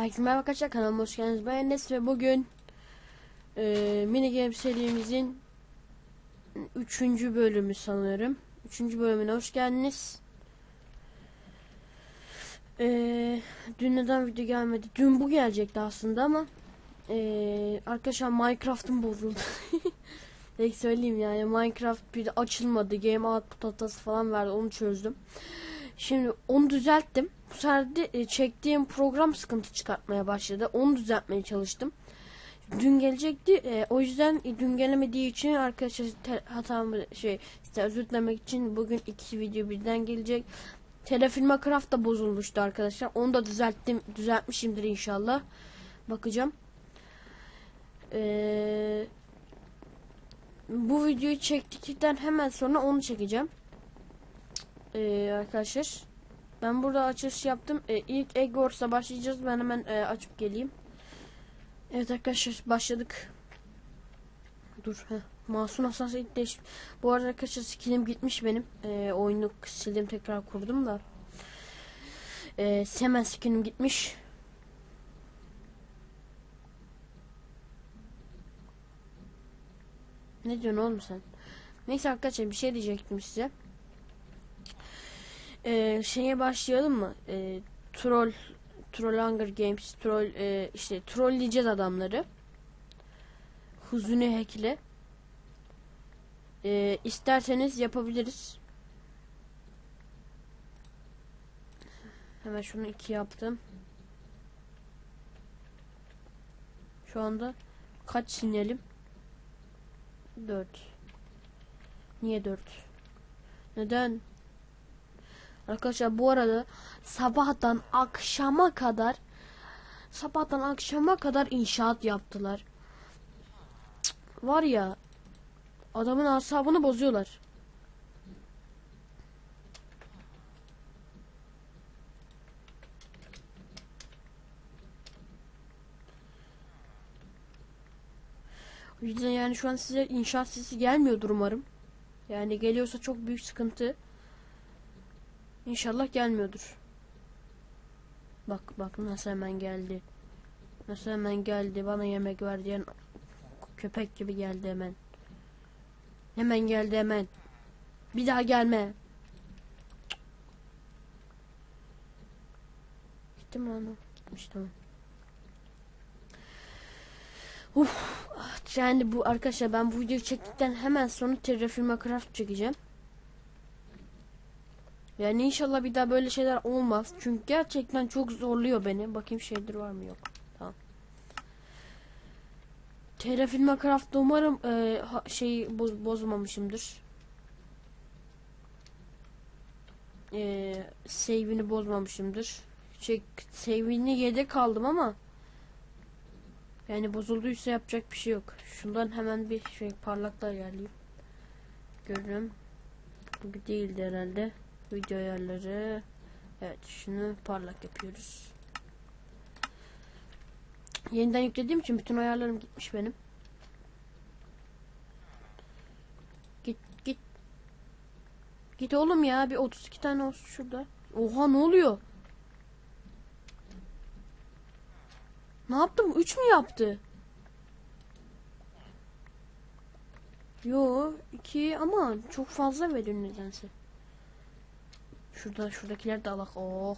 Herkese merhaba arkadaşlar kanalıma hoş geldiniz. Ben Enes ve bugün e, mini game serimizin 3. bölümü sanırım. 3. bölümüne hoş geldiniz. E, dün neden video gelmedi? Dün bu gelecekti aslında ama e, arkadaşlar Minecraft'ım bozuldu. Direkt söyleyeyim yani Minecraft bir açılmadı. Game output hatası falan verdi onu çözdüm. Şimdi onu düzelttim. Bu sefer de e, çektiğim program sıkıntı çıkartmaya başladı. Onu düzeltmeye çalıştım. Dün gelecekti. E, o yüzden dün gelemediği için arkadaşlar hatamı şey işte özür dilemek için bugün iki video birden gelecek. Telefilma Craft da bozulmuştu arkadaşlar. Onu da düzelttim. Düzeltmişimdir inşallah. Bakacağım. Eee bu videoyu çektikten hemen sonra onu çekeceğim. Ee, arkadaşlar ben burada açış yaptım. Ee, ilk Egg Wars'la başlayacağız. Ben hemen e, açıp geleyim. Evet arkadaşlar başladık. Dur. Heh. Masum Asası ilk. Bu arada arkadaşlar skinim gitmiş benim. Ee, oyunu sildim tekrar kurdum da. Ee, hemen skinim gitmiş. Ne diyorsun oğlum sen? Neyse arkadaşlar bir şey diyecektim size. Ee, şeye başlayalım mı? Ee, troll Troll Hunger Games troll e, işte trolleyeceğiz adamları. Huzuni hackle. Ee, isterseniz yapabiliriz. Hemen şunu iki yaptım. Şu anda kaç sinyalim? 4. Niye 4? Neden? Arkadaşlar bu arada sabahtan akşama kadar sabahtan akşama kadar inşaat yaptılar. Var ya adamın asabını bozuyorlar. O yüzden yani şu an size inşaat sesi gelmiyordur umarım. Yani geliyorsa çok büyük sıkıntı. İnşallah gelmiyordur. Bak bak nasıl hemen geldi. Nasıl hemen geldi bana yemek ver diyen köpek gibi geldi hemen. Hemen geldi hemen. Bir daha gelme. Gitti mi lan o? Gitmiş tamam. Uf, ah, yani bu arkadaşlar ben bu videoyu çektikten hemen sonra Terraforma Craft çekeceğim. Yani inşallah bir daha böyle şeyler olmaz. Çünkü gerçekten çok zorluyor beni. Bakayım şeydir var mı yok. Tamam. Terraforma Craft'ta umarım e, ha, şeyi boz, bozmamışımdır. E, save'ini bozmamışımdır. Şey, save'ini yedek aldım ama yani bozulduysa yapacak bir şey yok. Şundan hemen bir şey parlakla ayarlayayım. Görünüm. Bu değildi herhalde. Video ayarları. Evet şunu parlak yapıyoruz. Yeniden yüklediğim için bütün ayarlarım gitmiş benim. Git git. Git oğlum ya bir 32 tane olsun şurada. Oha ne oluyor? Ne yaptım? 3 mü yaptı? Yo 2 ama çok fazla veriyor nedense. Şurada şuradakiler de alak. Oh.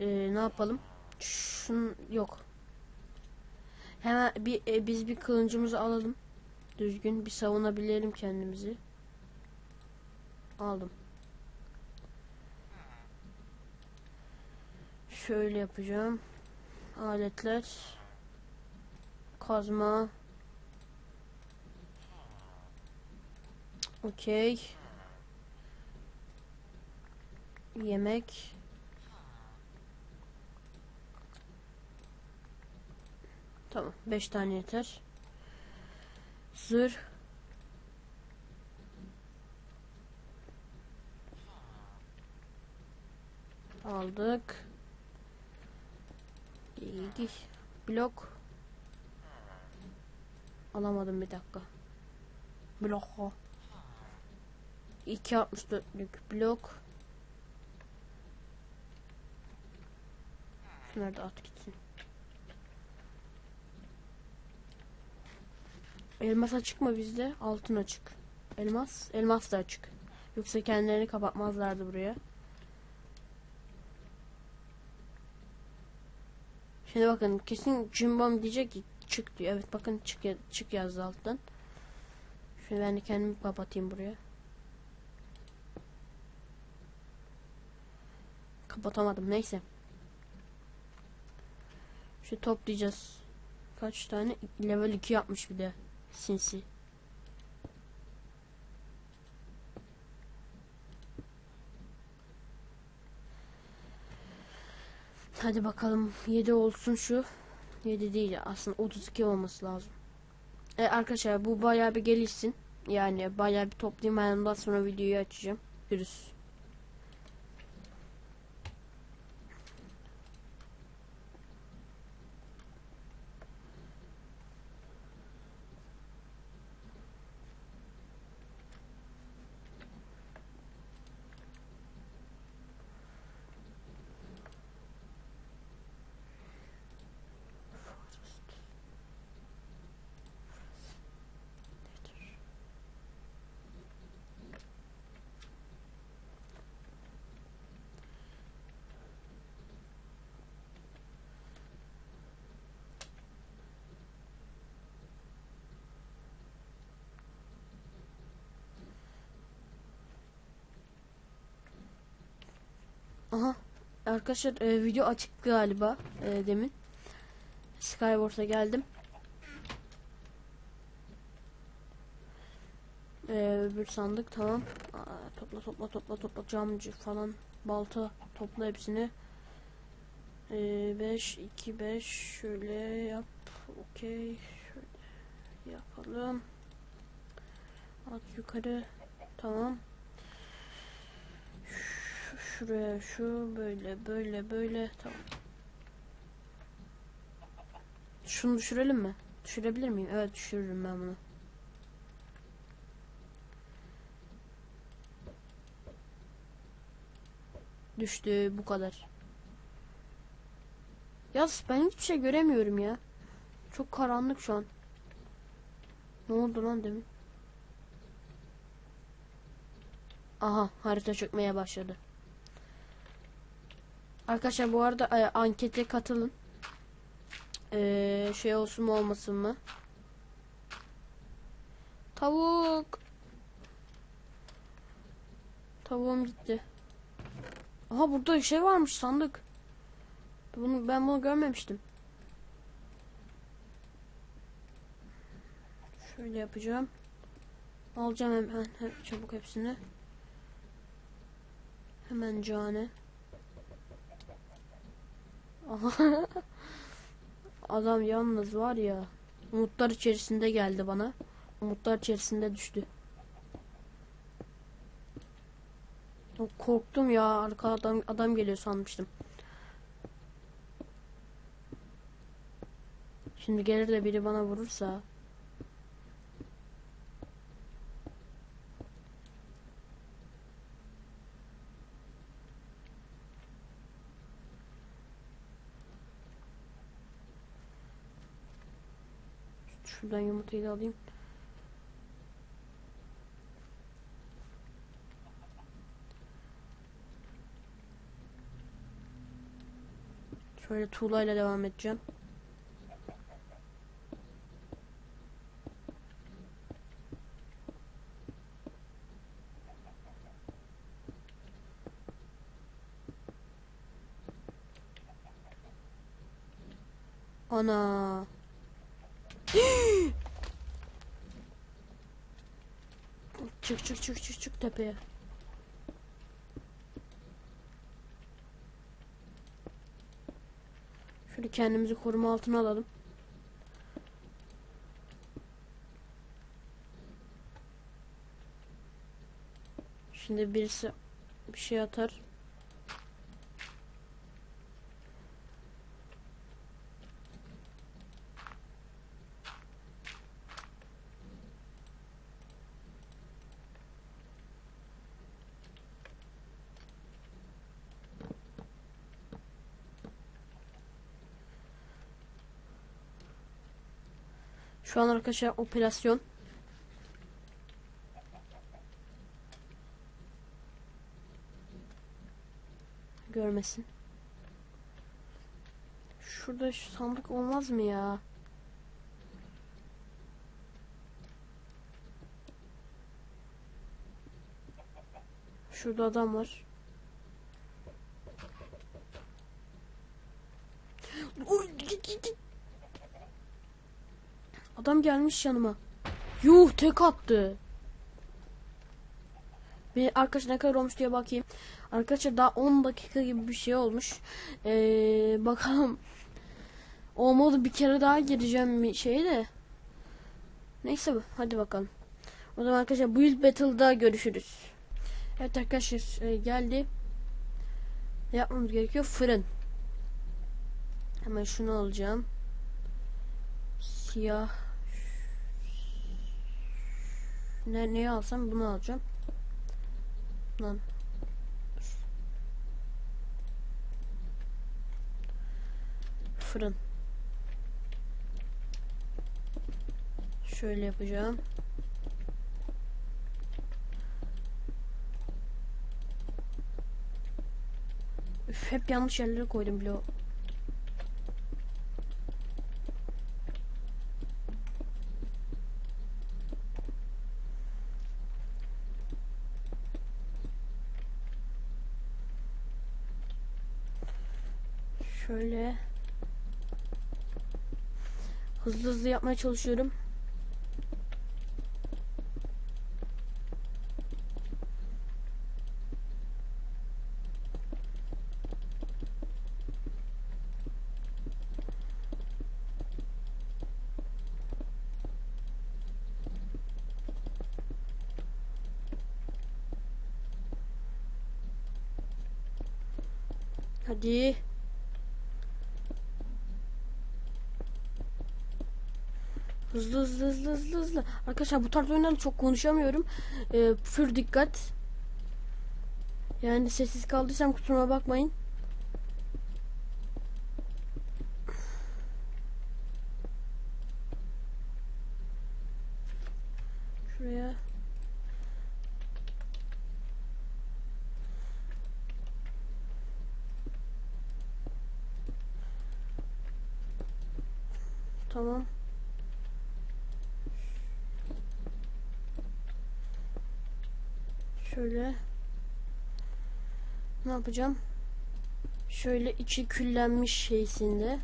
Ee, ne yapalım? Şun yok. Hemen bir e, biz bir kılıncımızı alalım. Düzgün bir savunabilelim kendimizi. Aldım. Şöyle yapacağım. Aletler. Kazma. Okey. Yemek. Tamam. Beş tane yeter. Zırh. Aldık. İyi. Blok. Alamadım bir dakika. Blok. 2.64'lük blok. Şunları da at gitsin. Elmas açık mı bizde? Altın açık. Elmas? Elmas da açık. Yoksa kendilerini kapatmazlardı buraya. Şimdi bakın kesin Cimbom diyecek ki çık diyor. Evet bakın çık, çık yazdı alttan. Şimdi ben de kendimi kapatayım buraya. Kapatamadım neyse. Şu toplayacağız. Kaç tane? Level 2 yapmış bir de. Sinsi. Hadi bakalım 7 olsun şu. 7 değil aslında 32 olması lazım. E, arkadaşlar bu bayağı bir gelişsin. Yani bayağı bir toplayayım ben ondan sonra videoyu açacağım. Görüşürüz. Aha. Arkadaşlar e, video açık galiba e, demin. Skywars'a geldim. E, bir sandık tamam. Aa, topla topla topla topla camcı falan balta topla hepsini. 5 2 5 şöyle yap. Okey. Şöyle yapalım. At yukarı. Tamam. Şu- Şuraya şu böyle böyle böyle tamam. Şunu düşürelim mi? Düşürebilir miyim? Evet düşürürüm ben bunu. Düştü bu kadar. Yaz ben hiçbir şey göremiyorum ya. Çok karanlık şu an. Ne oldu lan demin? Aha harita çökmeye başladı. Arkadaşlar bu arada e, ankete katılın. Ee, şey olsun mu olmasın mı? Tavuk. Tavuğum gitti. Aha burada bir şey varmış sandık. Bunu ben bunu görmemiştim. Şöyle yapacağım. Alacağım hemen he- çabuk hepsini. Hemen cane. Adam yalnız var ya. Umutlar içerisinde geldi bana. Umutlar içerisinde düştü. Korktum ya. Arka adam, adam geliyor sanmıştım. Şimdi gelir de biri bana vurursa. Şuradan yumurtayı da alayım. Şöyle tuğlayla devam edeceğim. Ana. Çık çık çık çık çık tepeye. Şöyle kendimizi koruma altına alalım. Şimdi birisi bir şey atar. Şu an arkadaşlar operasyon. Görmesin. Şurada şu sandık olmaz mı ya? Şurada adam var. Oy, git, git, git. Adam gelmiş yanıma. Yuh tek attı. Bir arkadaş ne kadar olmuş diye bakayım. Arkadaşlar daha 10 dakika gibi bir şey olmuş. Ee, bakalım. Olmadı bir kere daha gireceğim bir şeye de. Neyse hadi bakalım. O zaman arkadaşlar Build Battle'da görüşürüz. Evet arkadaşlar e, geldi. Ne yapmamız gerekiyor? Fırın. Hemen şunu alacağım. Siyah. Ne neyi alsam bunu alacağım. Lan. Fırın. Şöyle yapacağım. Üf, hep yanlış yerlere koydum bile. Şöyle hızlı hızlı yapmaya çalışıyorum. Hadi. Hızlı hızlı hızlı hızlı hızlı. Arkadaşlar bu tarz oyunlarda çok konuşamıyorum. Ee, pür dikkat. Yani sessiz kaldıysam kusuruma bakmayın. Şuraya. Tamam. Şöyle. Ne yapacağım? Şöyle içi küllenmiş şeysinde.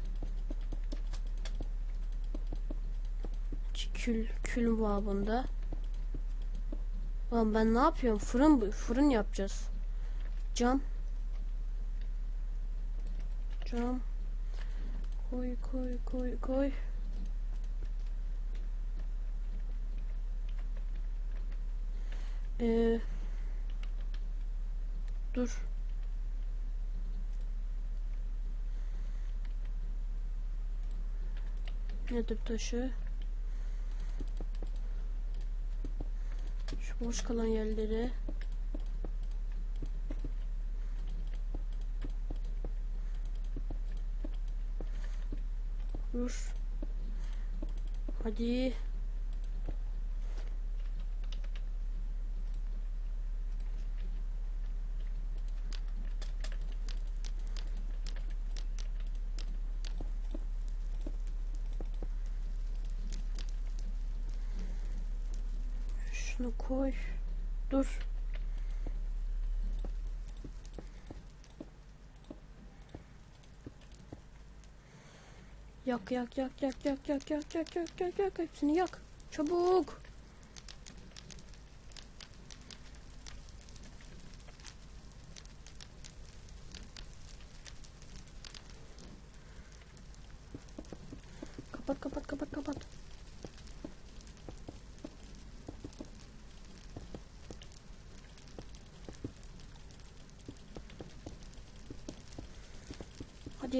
İçi kül kül babında. Lan ben ne yapıyorum? Fırın. Fırın yapacağız. Cam. Cam. Koy koy koy koy. Ee, dur. Nedir taşı? Şu boş kalan yerleri. Dur. Hadi. Şunu koy. Dur. Yak yak yak yak yak yak yak yak yak yak yak hepsini yak. Çabuk.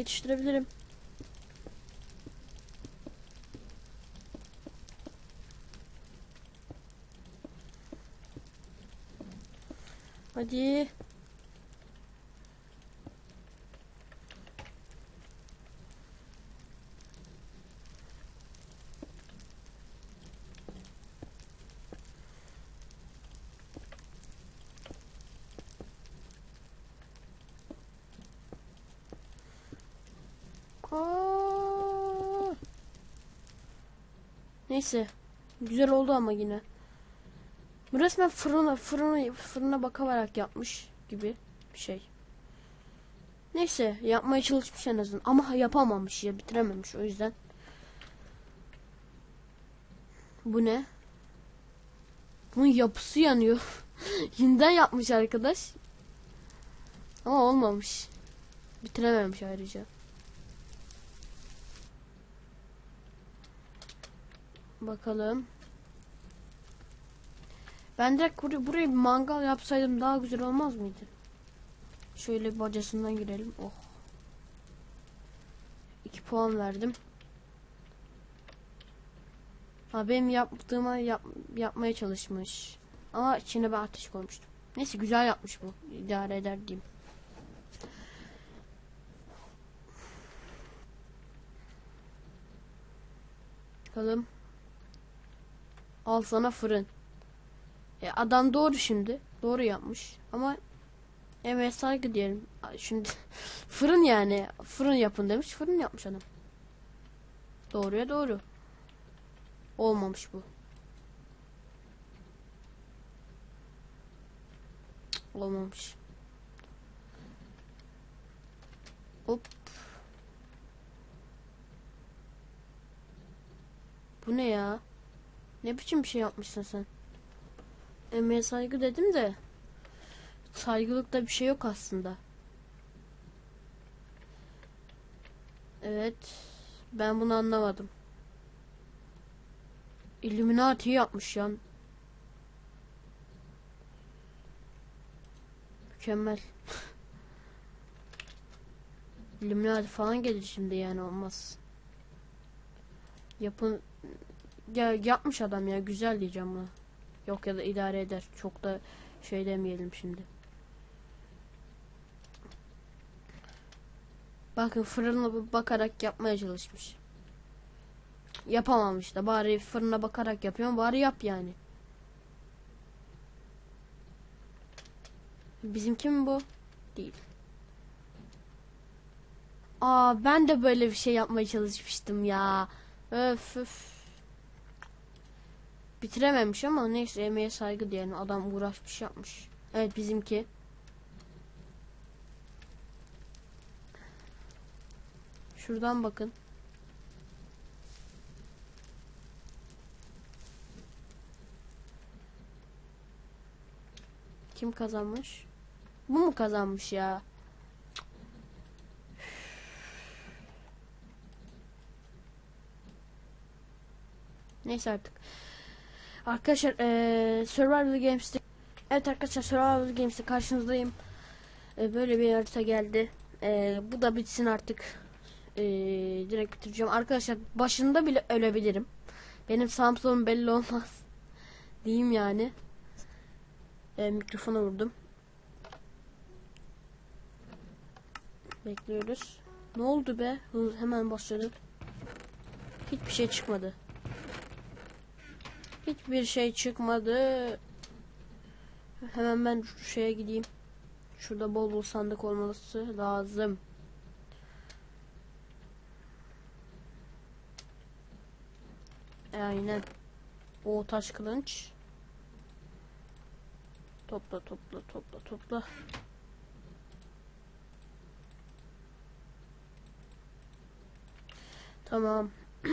Yetiştirebilirim. Hadi. Neyse. Güzel oldu ama yine. Bu resmen fırına, fırına, fırına bakarak yapmış gibi bir şey. Neyse yapmaya çalışmış en azından ama yapamamış ya bitirememiş o yüzden. Bu ne? Bunun yapısı yanıyor. Yeniden yapmış arkadaş. Ama olmamış. Bitirememiş ayrıca. Bakalım. Ben direkt buraya, buraya bir mangal yapsaydım daha güzel olmaz mıydı? Şöyle bacasından girelim. Oh. 2 puan verdim. Ha benim yaptığıma yap, yapmaya çalışmış. Ama içine ben ateş koymuştum. Neyse güzel yapmış bu. İdare eder diyeyim. Bakalım. Al sana fırın. E, adam doğru şimdi. Doğru yapmış. Ama emeğe saygı diyelim. Şimdi fırın yani. Fırın yapın demiş. Fırın yapmış adam. Doğruya doğru. Olmamış bu. Olmamış. Hop. Bu ne ya? Ne biçim bir şey yapmışsın sen? Emeğe saygı dedim de saygılıkta bir şey yok aslında. Evet. Ben bunu anlamadım. Illuminati yapmış ya. Mükemmel. Illuminati falan gelir şimdi yani olmaz. Yapın ya yapmış adam ya güzel diyeceğim buna. Yok ya da idare eder. Çok da şey demeyelim şimdi. Bakın fırına bakarak yapmaya çalışmış. Yapamamış da bari fırına bakarak yapıyorum bari yap yani. Bizimki mi bu? Değil. Aa ben de böyle bir şey yapmaya çalışmıştım ya. Öf öf. Bitirememiş ama neyse emeğe saygı diyelim. Adam uğraşmış yapmış. Evet bizimki. Şuradan bakın. Kim kazanmış? Bu mu kazanmış ya? Neyse artık. Arkadaşlar eee Survival Games'te Evet arkadaşlar Survival Games'te karşınızdayım. Eee, böyle bir harita geldi. Eee, bu da bitsin artık. Eee, direkt bitireceğim. Arkadaşlar başında bile ölebilirim. Benim Samsung'um belli olmaz. Diyeyim yani. Eee, mikrofona vurdum. Bekliyoruz. Ne oldu be? Hemen başladı. Hiçbir şey çıkmadı. Hiçbir şey çıkmadı. Hemen ben şeye gideyim. Şurada bol bol sandık olması lazım. Aynen. O taş kılıç. Topla topla topla topla. Tamam.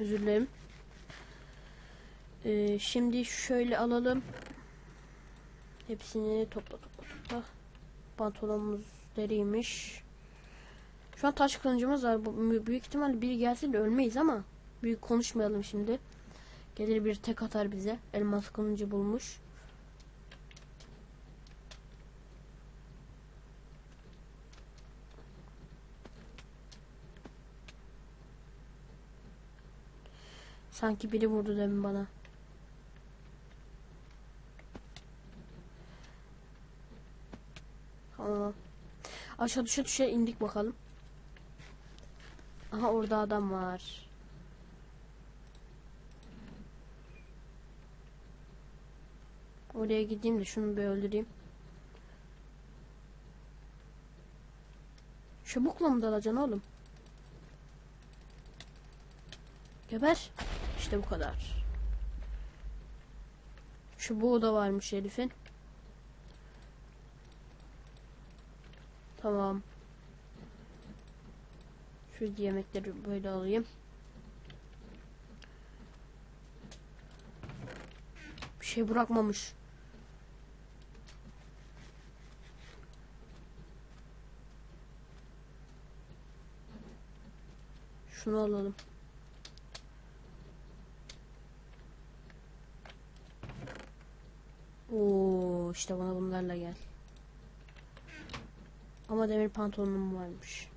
Özür dilerim. Ee, şimdi şöyle alalım. Hepsini topla topla topla. Pantolonumuz deriymiş. Şu an taş kılıncımız var. Büyük ihtimalle biri gelsin de ölmeyiz ama büyük konuşmayalım şimdi. Gelir bir tek atar bize. Elmas kılıncı bulmuş. Sanki biri vurdu demin bana. Tamam. Aşağı düşe düşe indik bakalım. Aha orada adam var. Oraya gideyim de şunu bir öldüreyim. Çubukla mı dalacaksın oğlum? Geber. İşte bu kadar. Çubuğu da varmış herifin. Tamam. Şu yemekleri böyle alayım. Bir şey bırakmamış. Şunu alalım. Oo, işte bana bunlarla gel. Ama demir pantolonum varmış.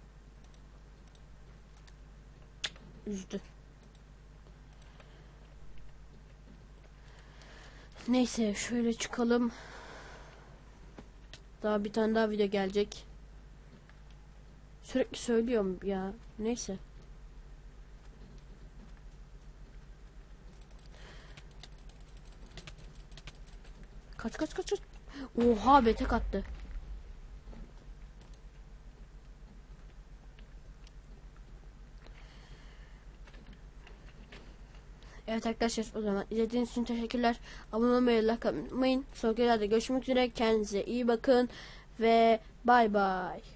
Üzdü. Neyse şöyle çıkalım. Daha bir tane daha video gelecek. Sürekli söylüyorum ya. Neyse. Kaç kaç kaç kaç. Oha be tek attı. Evet arkadaşlar o zaman izlediğiniz için teşekkürler. Abone olmayı, like atmayı unutmayın. Sonraki videoda görüşmek üzere. Kendinize iyi bakın ve bay bay.